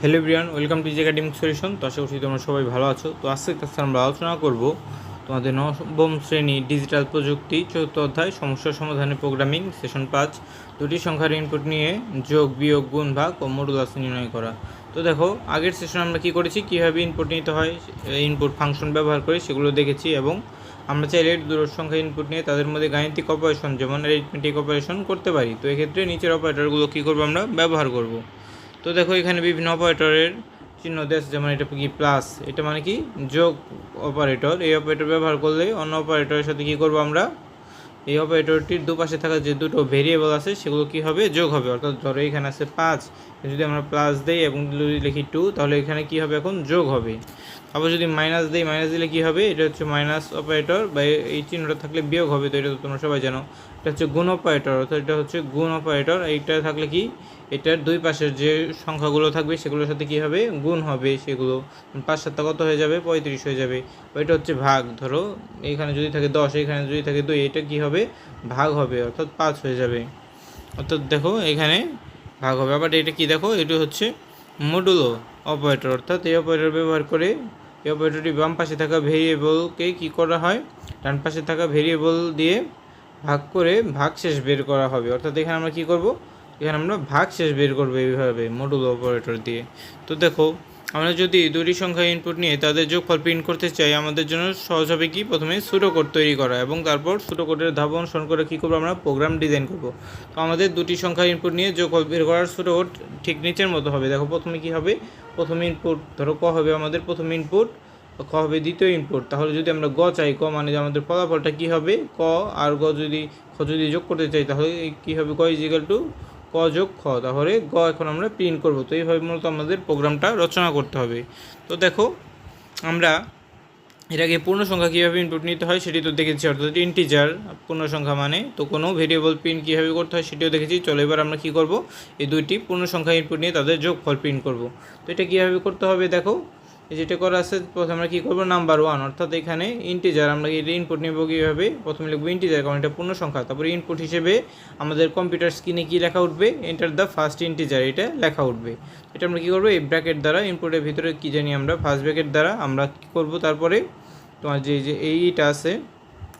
Hello Brian welcome to academic solution তো আশা করছি তোমরা সবাই ভালো আছো। তো আজকে ক্লাসে আমরা আলোচনা করব তোমাদের নবম শ্রেণি ডিজিটাল প্রযুক্তি, চতুর্থ অধ্যায়, সমস্যা সমাধানে প্রোগ্রামিং সেশন পাঁচ। দুটি সংখ্যার ইনপুট নিয়ে যোগ, বিয়োগ, গুণ, ভাগ ও মডুলাস নির্ণয় করা। তো দেখো, আগের সেশনে আমরা কি করেছি, কীভাবে ইনপুট নিতে হয় ইনপুট ফাংশন ব্যবহার করে সেগুলো দেখেছি এবং আমরা চাইলে দূর সংখ্যা ইনপুট নিয়ে তাদের মধ্যে গাণিতিক অপারেশন যেমন অ্যারিথমেটিক অপারেশন করতে পারি। তো এক্ষেত্রে নিচের অপারেটরগুলো কী করব আমরা? ব্যবহার করব। তো দেখো এখানে বিভিন্ন অপারেটরের চিহ্ন দেশ যেমন এটা কি প্লাস এটা মানে কি? যোগ অপারেটর এই অপারেটর ব্যবহার করলে অন্য অপারেটরের সাথে কি করব আমরা? এই অপারেটরটির দুপাশে থাকা যে দুটো ভেরিয়েবল আছে, সেগুলো কি হবে? যোগ হবে। অর্থাৎ ধরো এখানে আছে পাঁচ যদি আমরা প্লাস দেই এবং যদি লিখি টু তাহলে এখানে কি হবে এখন? যোগ হবে। আবার যদি মাইনাস দেই মাইনাস দিলে কি হবে? এটা হচ্ছে মাইনাস অপারেটর বা এই চিহ্নটা থাকলে বিয়োগ হবে, তো এটা তো তোমরা সবাই জানো। এটা হচ্ছে গুণ অপারেটর অর্থাৎ এটা হচ্ছে গুণ অপারেটর এইটা থাকলে কি? এটার দুই পাশের যে সংখ্যাগুলো থাকবে, সেগুলোর সাথে কি হবে? গুণ হবে সেগুলো। পাঁচ সাতটা কত হয়ে যাবে? পঁয়ত্রিশ হয়ে যাবে। এটা হচ্ছে ভাগ, ধরো। এখানে যদি থাকে দশ এখানে যদি থাকে দুই, এটা কি হবে? ভাগ হবে, অর্থাৎ পাঁচ হয়ে যাবে। অর্থাৎ দেখো, এখানে ভাগ হবে। আবার এটা কি দেখো? এটা হচ্ছে মডুলো অপারেটর অর্থাৎ এই অপারেটর ব্যবহার করে এই অপারেটরটি বাম পাশে থাকা ভেরিয়েবলকে কি করা হয়? ডান পাশে থাকা ভেরিয়েবল দিয়ে ভাগ করে ভাগ শেষ বের করা হবে। অর্থাৎ এখানে আমরা কি করব? এখানে আমরা ভাগ শেষ বের করব এইভাবে মডুল অপারেটর দিয়ে। তো দেখো আমরা যদি দুটি সংখ্যা ইনপুট নিয়ে তাদের যোগফল প্রিন্ট করতে চাই, আমাদের জন্য সহজ হবে কি? প্রথমে সুডো কোড তৈরি করা এবং তারপর সুডো কোডের ধাপ অনুসরণ করে কী করব আমরা? প্রোগ্রাম ডিজাইন করব। তো আমাদের দুটি সংখ্যা ইনপুট নিয়ে যোগফল বের করার সুডো কোড ঠিক নিচের মতো হবে। দেখো, প্রথমে কি হবে? প্রথম ইনপুট ধরো ক হবে আমাদের প্রথম ইনপুট ক হবে দ্বিতীয় ইনপুট তাহলে যদি আমরা গ চাই ক মানে যে আমাদের ফলাফলটা কী হবে? ক আর গ যদি, খ যদি যোগ করতে চাই, তাহলে কী হবে? ক ইজিক্যাল টু ক যোগ খ, তাহলে গ এখন আমরা প্রিন্ট করব। তো এইভাবে মূলত আমাদের প্রোগ্রামটা রচনা করতে হবে। তো দেখো, আমরা এর আগে পূর্ণ সংখ্যা কীভাবে ইনপুট নিতে হয় সেটি তো দেখেছি, অর্থাৎ ইন্টিজার পূর্ণ সংখ্যা মানে তো কোনো ভেরিয়েবল প্রিন্ট কীভাবে করতে হয় সেটিও দেখেছি। চলো এবার আমরা কী করব? এই দুইটি পূর্ণ সংখ্যা ইনপুট নিয়ে তাদের যোগফল প্রিন্ট করব। তো এটা কীভাবে করতে হবে দেখো? যেটা করা আছে, প্রথমে আমরা কী করব? নাম্বার ওয়ান অর্থাৎ এখানে ইন্টিজার আমরা এটা ইনপুট নেব কীভাবে? প্রথমে লিখব ইন্টিজার কারণ এটা পূর্ণ সংখ্যা তারপরে ইনপুট হিসেবে আমাদের কম্পিউটার স্ক্রিনে কী লেখা উঠবে? এন্টার দ্য ফার্স্ট ইন্টিজার এটা লেখা উঠবে। এটা আমরা কী করব? এই ব্র্যাকেট দ্বারা ইনপুটের ভিতরে কী জানি আমরা? ফার্স্ট ব্র্যাকেট দ্বারা আমরা কী করব? তারপরে তোমার যে যে এইটা আছে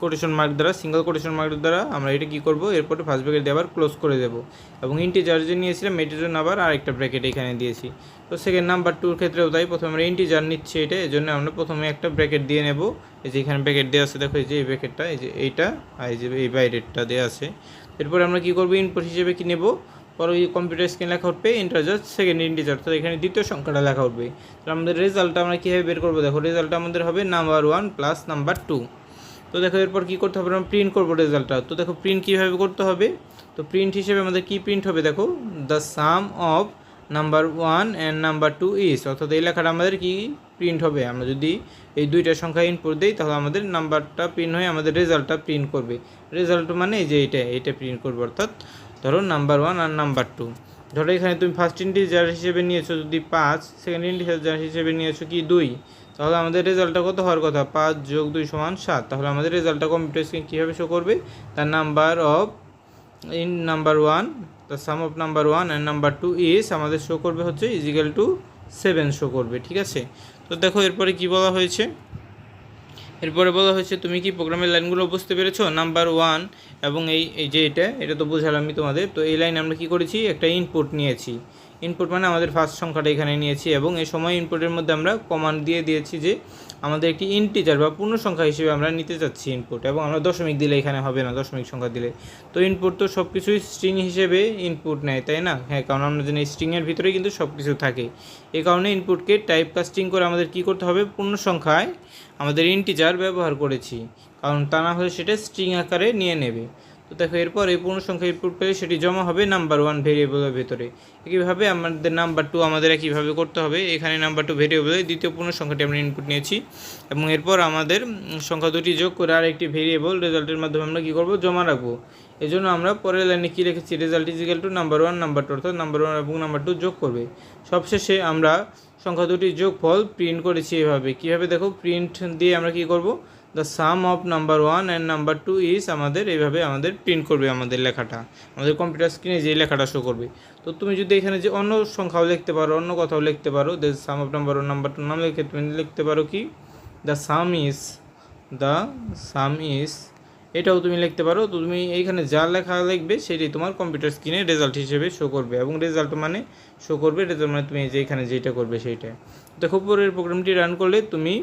কোটেশন মার্ক দ্বারা সিঙ্গেল কোটেশন মার্ক দ্বারা আমরা এটা কী করব? এরপরে ফার্স্ট ব্র্যাকেট দিয়ে আবার ক্লোজ করে দেবো। এবং ইন্টিজার যে নিয়েছিলাম, এটার জন্য আবার আরেকটা ব্র্যাকেট এখানে দিয়েছি। তো সেকেন্ড নাম্বার টুর ক্ষেত্রেও তাই প্রথমে আমরা ইন্টিজার নিচ্ছি এটা এই জন্য আমরা প্রথমে একটা ব্র্যাকেট দিয়ে নেব। এই যে এখানে ব্র্যাকেট দেওয়া আছে, দেখো এই যে এই ব্র্যাকেটটা এই যে এইটা, আর এই যে এই বাইরেরটা দেওয়া আছে। এরপরে আমরা কী করব? ইনপুট হিসেবে কী নেব? পরে ওই কম্পিউটার স্ক্রিন লেখা উঠবে ইন্টারজার সেকেন্ড ইন্টিজার তো এখানে দ্বিতীয় সংখ্যাটা লেখা উঠবে। তো আমাদের রেজাল্টটা আমরা কীভাবে বের করব? দেখো রেজাল্টটা আমাদের হবে number one plus number two তো দেখো এরপর কী করতে হবে? আমরা প্রিন্ট করব রেজাল্টটা তো দেখো প্রিন্ট কীভাবে করতে হবে? তো প্রিন্ট হিসেবে আমাদের কী প্রিন্ট হবে দেখো? The sum of number one and number two is অর্থাৎ এই লেখাটা আমাদের কি প্রিন্ট হবে? আমরা যদি এই দুইটা সংখ্যা ইনপুট দিই, তাহলে আমাদের নাম্বারটা প্রিন্ট হয়ে আমাদের রেজাল্টটা প্রিন্ট করবে। রেজাল্ট মানে যে এইটা এইটা প্রিন্ট করবে, অর্থাৎ ধরো নাম্বার ওয়ান আর নাম্বার টু ধরো এখানে তুমি ফার্স্ট ইন্টিজার হিসেবে নিয়েছো যদি পাঁচ সেকেন্ড ইন্টিজার হিসেবে নিয়েছো কি দুই? তাহলে আমাদের রেজাল্টটা কত হওয়ার কথা? পাঁচ যোগ দুই সমান সাত। তাহলে আমাদের রেজাল্টটা কম্পিউটার স্ক্রিন কীভাবে শো করবে? তার number of in number one the sum of number one and number two is আমাদের শো করবে হচ্ছে ইজিক্যাল টু সেভেন শো করবে, ঠিক আছে? তো দেখো এরপরে কি বলা হয়েছে? এরপরে বলা হয়েছে, তুমি কি প্রোগ্রামের লাইনগুলো বুঝতে পেরেছ? নাম্বার ওয়ান এবং এই এই যে এটা এটা তো বোঝালাম আমি তোমাদের। তো এই লাইন আমরা কি করেছি? একটা ইনপুট নিয়েছি। ইনপুট মানে আমাদের ফার্স্ট সংখ্যাটা এখানে নিয়েছি এবং এই সময় ইনপুটের মধ্যে আমরা কমান্ড দিয়ে দিয়েছি যে আমাদের একটি ইন্টিজার বা পূর্ণ সংখ্যা হিসেবে আমরা নিতে চাচ্ছি ইনপুট এবং আমরা দশমিক দিলে এখানে হবে না, দশমিক সংখ্যা দিলে। তো ইনপুট তো সব কিছুই স্ট্রিং হিসেবে ইনপুট নেয়, তাই না? হ্যাঁ কারণ আমরা জানি স্ট্রিংয়ের ভিতরেই কিন্তু সব কিছু থাকে। এই কারণে ইনপুটকে টাইপ কাস্টিং করে আমাদের কি করতে হবে? পূর্ণ সংখ্যায় আমাদের ইন্টিজার ব্যবহার করেছি। কারণ তা না হলে সেটা স্ট্রিং আকারে নিয়ে নেবে। তো দেখো, এরপর এই পূর্ণ সংখ্যা ইনপুট পেলে সেটি জমা হবে নাম্বার ওয়ান ভেরিয়েবলের ভেতরে। একইভাবে আমাদের নাম্বার টু আমাদের একইভাবে করতে হবে। এখানে নাম্বার টু ভেরিয়েবলে দ্বিতীয় পূর্ণ সংখ্যাটি আমরা ইনপুট নিয়েছি। এবং এরপর আমাদের সংখ্যা দুটি যোগ করে আর একটি ভেরিয়েবল রেজাল্টের মাধ্যমে আমরা কী করব? জমা রাখব। এই জন্য আমরা পরের লাইনে কী রেখেছি result is equal to number one number two অর্থাৎ নাম্বার ওয়ান এবং নাম্বার টু যোগ করবে। সবশেষে আমরা সংখ্যা দুটির যোগফল প্রিন্ট করেছি এভাবে। কীভাবে? দেখো প্রিন্ট দিয়ে আমরা কী করব? The sum of number one and number two is আমাদের এইভাবে আমাদের প্রিন্ট করবে আমাদের লেখাটা। আমাদের কম্পিউটার স্ক্রিনে যে লেখাটা শো করবে। তো তুমি যদি এখানে যে অন্য সংখ্যাও লিখতে পারো, অন্য কথাও লিখতে পারো the sum of number one number two নাম লিখে তুমি লিখতে পারো কি? The sum is the sum is এটাও তুমি লিখতে পারো। তো তুমি এইখানে যা লেখা লিখবে, সেটাই তোমার কম্পিউটার স্ক্রিনে রেজাল্ট হিসেবে শো করবে। এবং রেজাল্ট মানে শো করবে রেজাল্ট মানে তুমি যে এখানে যেটা করবে সেইটা দেখো, পরের প্রোগ্রামটি রান করলে তুমি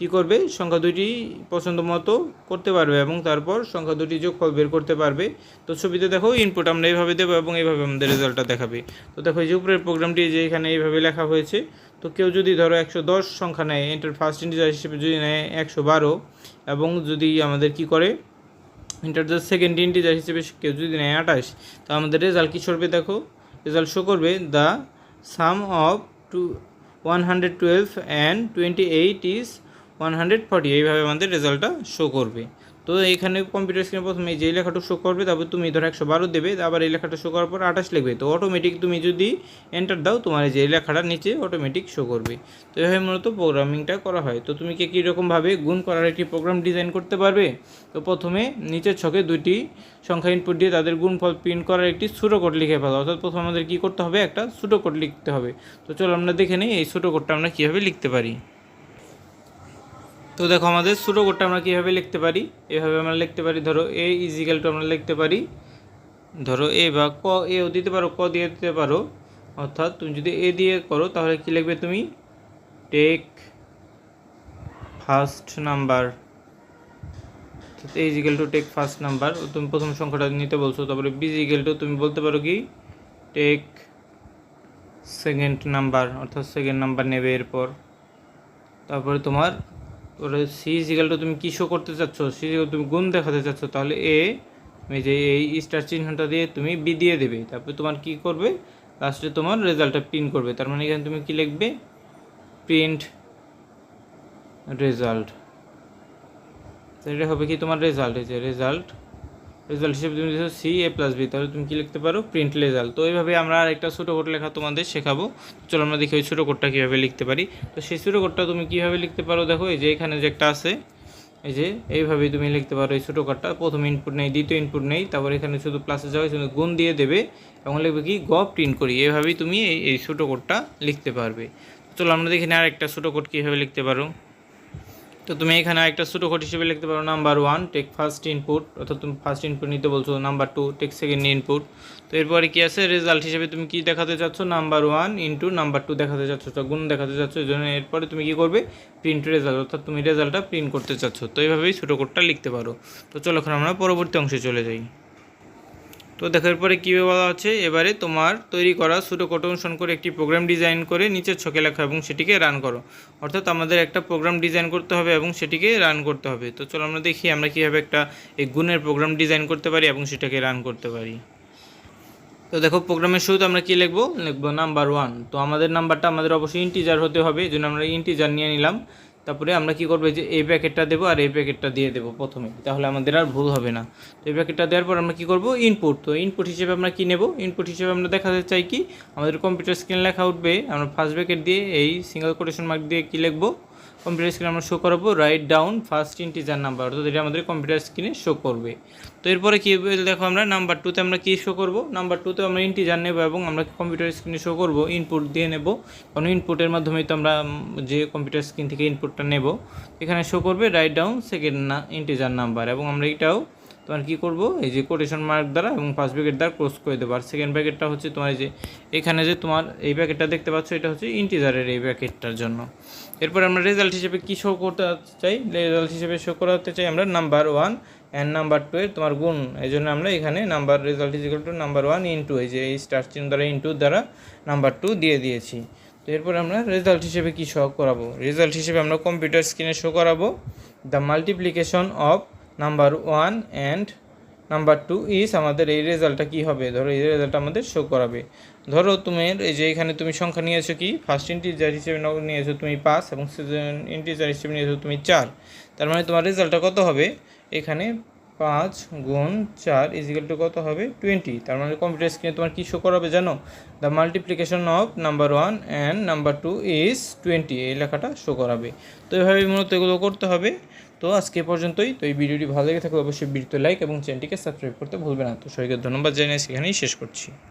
কি করবে? সংখ্যা দুটি পছন্দ মতো করতে পারবে এবং তারপর সংখ্যা দুটি যোগফল বের করতে পারবে। তো ছবিতে দেখো ইনপুট আমরা এইভাবে দেবো এবং এইভাবে আমাদের রেজাল্টটা দেখাবে। তো দেখো যে উপরের প্রোগ্রামটি যে এখানে এইভাবে লেখা হয়েছে, তো কেউ যদি ধরো একশো দশ সংখ্যা নেয় এন্টার ফার্স্ট ইন্টিজার হিসেবে যদি নেয় একশো বারো, এবং যদি আমাদের কি করে? ইন্টার দ্য সেকেন্ড ইন্টিজার হিসেবে কেউ যদি নেয় আঠাশ, তো আমাদের রেজাল্ট কী করবে দেখো? রেজাল্ট শো করবে the sum of two one hundred twelve and twenty eight is one hundred forty এইভাবে আমাদের রেজাল্টটা শো করবে। তো এখানে কম্পিউটার স্ক্রিনে প্রথমে যে লেখাটা শো করবে, তারপর তুমি ধরো একশো বারো দেবে আবার এই লেখাটা শো করার পর আঠাশ লিখবে। তো অটোমেটিক তুমি যদি এন্টার দাও, তোমার যে লেখাটা নিচে অটোমেটিক শো করবে। তো এইভাবে মূলত প্রোগ্রামিংটা করা হয়। তো তুমি কি কীরকমভাবে গুণ করার একটি প্রোগ্রাম ডিজাইন করতে পারবে? তো প্রথমে নিচের ছকে দুইটি সংখ্যা ইনপুট দিয়ে তাদের গুণফল প্রিন্ট করার একটি ছোটো কোড লিখে ফেলো। অর্থাৎ প্রথমে আমাদের কী করতে হবে? একটা ছোটো কোড লিখতে হবে। তো চলো আমরা দেখে নিই এই ছোটো কোডটা আমরা কীভাবে লিখতে পারি। তো দেখো আমাদের ছোটো কোডটা আমরা কীভাবে লিখতে পারি? এভাবে আমরা লিখতে পারি, ধরো এ ইজিক্যাল টু আমরা লিখতে পারি। ধরো এ বা ক এও দিতে পারো, ক দিয়ে দিতে পারো। অর্থাৎ তুমি যদি এ দিয়ে করো, তাহলে কী লিখবে তুমি? Take first number a is equal to take first number তুমি প্রথম সংখ্যাটা নিতে বলছো, তারপরে বি টু তুমি বলতে পারো কি? টেক সেকেন্ড নাম্বার অর্থাৎ সেকেন্ড নাম্বার নেবে এরপর। তারপরে তোমার ওটা সি ইজিক্যাল টু তুমি কী শো করতে চাচ্ছ? সি তুমি গুণ দেখাতে চাচ্ছ, তাহলে এ তুমি যে এই স্টার চিহ্নটা দিয়ে তুমি বি দিয়ে দেবে, তারপরে তোমার কি করবে? লাস্টে তোমার রেজাল্টটা প্রিন্ট করবে, তার মানে এখানে তুমি কি লিখবে? প্রিন্ট রেজাল্ট এটা হবে কি তোমার রেজাল্ট এই যে রেজাল্ট রেজাল্ট হিসেবে তুমি দিচ্ছ সি এ প্লাস বি তাহলে তুমি কি লিখতে পারো? প্রিন্ট রেজাল্ট তো এইভাবে আমরা আরেকটা ছোটো কোড লেখা তোমাদের শেখাবো। চলো আমরা দেখি ওই ছোটো কোডটা কীভাবে লিখতে পারি। তো সেই ছোটো কোডটা তুমি কীভাবে লিখতে পারো? দেখো, এই যে এখানে যে একটা আছে, এই যে এইভাবেই তুমি লিখতে পারো এই ছোটো কোডটা প্রথম ইনপুট নেই, দ্বিতীয় ইনপুট নেই, তারপর এখানে শুধু প্লাসে যাবে শুধু গুণ দিয়ে দেবে এবং লিখবে কি? গ প্রিন্ট করি। এইভাবেই তুমি এই এই ছোটো কোডটা লিখতে পারবে। চলো আমরা দেখি না আরেকটা ছোটো কোড কীভাবে লিখতে পারো। তো তুমি এখানে একটা ছোটো কোড হিসেবে লিখতে পারো number one take first input অর্থাৎ তুমি ফার্স্ট ইনপুট নিতে বলছো number two take second input তো এরপরে কী আছে? রেজাল্ট হিসেবে তুমি কি দেখাতে চাচ্ছ? Number one into number two দেখাতে চাচ্ছ তো গুণ দেখাতে চাচ্ছ, এই জন্য এরপরে তুমি কী করবে? প্রিন্ট রেজাল্ট অর্থাৎ তুমি রেজাল্টটা প্রিন্ট করতে চাচ্ছ। তো এইভাবেই ছোটো কোডটা লিখতে পারো। তো চলো এখন আমরা পরবর্তী অংশে চলে যাই। তো দেখার পরে কীভাবে বলা আছে? এবারে তোমার তৈরি করা কোড অনুসরণ করে একটি প্রোগ্রাম ডিজাইন করে নিচের ছকে লেখা এবং সেটিকে রান করো। অর্থাৎ আমাদের একটা প্রোগ্রাম ডিজাইন করতে হবে এবং সেটিকে রান করতে হবে। তো চলো আমরা দেখি আমরা কীভাবে একটা এই গুণের প্রোগ্রাম ডিজাইন করতে পারি এবং সেটাকে রান করতে পারি। তো দেখো প্রোগ্রামের শুরুতে আমরা কী লিখব? লিখব নাম্বার ওয়ান তো আমাদের নাম্বারটা আমাদের অবশ্যই ইন্টিজার হতে হবে। এই জন্য আমরা ইন্টিজার নিয়ে নিলাম। তারপরে আমরা কি করব যে এই প্যাকেটটা দেবো আর এই প্যাকেটটা দিয়ে দেবো প্রথমে। তাহলে আমাদের আর ভুল হবে না। তো এই প্যাকেটটা দেওয়ার পর আমরা কি করব ইনপুট তো ইনপুট হিসেবে আমরা কি নেব? ইনপুট হিসেবে আমরা দেখাতে চাই কি, আমাদের কম্পিউটার স্ক্রিন লেখা উঠবে। আমরা ফার্স্ট ব্যাকেট দিয়ে এই সিঙ্গেল কোটেশন মার্ক দিয়ে কি লিখব? কম্পিউটার স্ক্রিনে আমরা শো করাবো write down first integer number অর্থাৎ এটা আমাদের কম্পিউটার স্ক্রিনে শো করবে। তো এরপরে কী দেখো আমরা নাম্বার টুতে আমরা কী শো করব? নাম্বার টুতে আমরা ইন্টিজার নেব এবং আমরা কম্পিউটার স্ক্রিনে শো করব? ইনপুট দিয়ে নেব। কারণ ইনপুটের মাধ্যমেই তো আমরা যে কম্পিউটার স্ক্রিন থেকে ইনপুটটা নেব। এখানে শো করবে রাইট ডাউন সেকেন্ড না ইন্টিজার নাম্বার এবং আমরা এটাও তোমার কী করব? এই যে কোটেশন মার্ক দ্বারা এবং ফার্স্ট ব্যাকেট দ্বারা ক্লোজ করে দেবো। আর সেকেন্ড ব্যাকেটটা হচ্ছে তোমার এই যে, এখানে যে তোমার এই প্যাকেটটা দেখতে পাচ্ছ, এটা হচ্ছে ইন্টিজারের এই প্যাকেটটার জন্য। এরপর আমরা রেজাল্ট হিসেবে কী শো করতে চাই? রেজাল্ট হিসেবে শো করাতে চাই আমরা number one and number two এর তোমার গুণ। এই জন্য আমরা এখানে number result is equal to number one into এই যে এই স্টার চিহ্ন দ্বারা ইন্টু দ্বারা নাম্বার টু দিয়ে দিয়েছি। তো এরপর আমরা রেজাল্ট হিসেবে কী শো করাবো? রেজাল্ট হিসেবে আমরা কম্পিউটার স্ক্রিনে শো করাবো। The multiplication of number one and number two is আমাদের এই রেজাল্টটা কী হবে? ধরো এই রেজাল্ট আমাদের শো করাবে। ধরো তুমি এই যে এখানে তুমি সংখ্যা নিয়েছো কি? ফার্স্ট ইন্টিজার হিসেবে নিয়েছো তুমি পাঁচ এবং সেকেন্ড ইন্টিজার হিসেবে নিয়েছো তুমি চার। তার মানে তোমার রেজাল্টটা কত হবে? এখানে পাঁচ গুণ চার ইজিক্যাল টু কত হবে? টোয়েন্টি তার মানে কম্পিউটার স্ক্রিনে তোমার কী শো করাবে জানো? The multiplication of number one and number two is twenty এই লেখাটা শো করাবে। তো এভাবে মূলত এগুলো করতে হবে। তো আজকে পর্যন্তই। তো এই ভিডিওটি ভালো লেগে থাকলে অবশ্যই ভিডিওতে লাইক এবং চ্যানেলটিকে সাবস্ক্রাইব করতে ভুলবে না। তো সবাইকে ধন্যবাদ জানিয়ে সেখানেই শেষ করছি।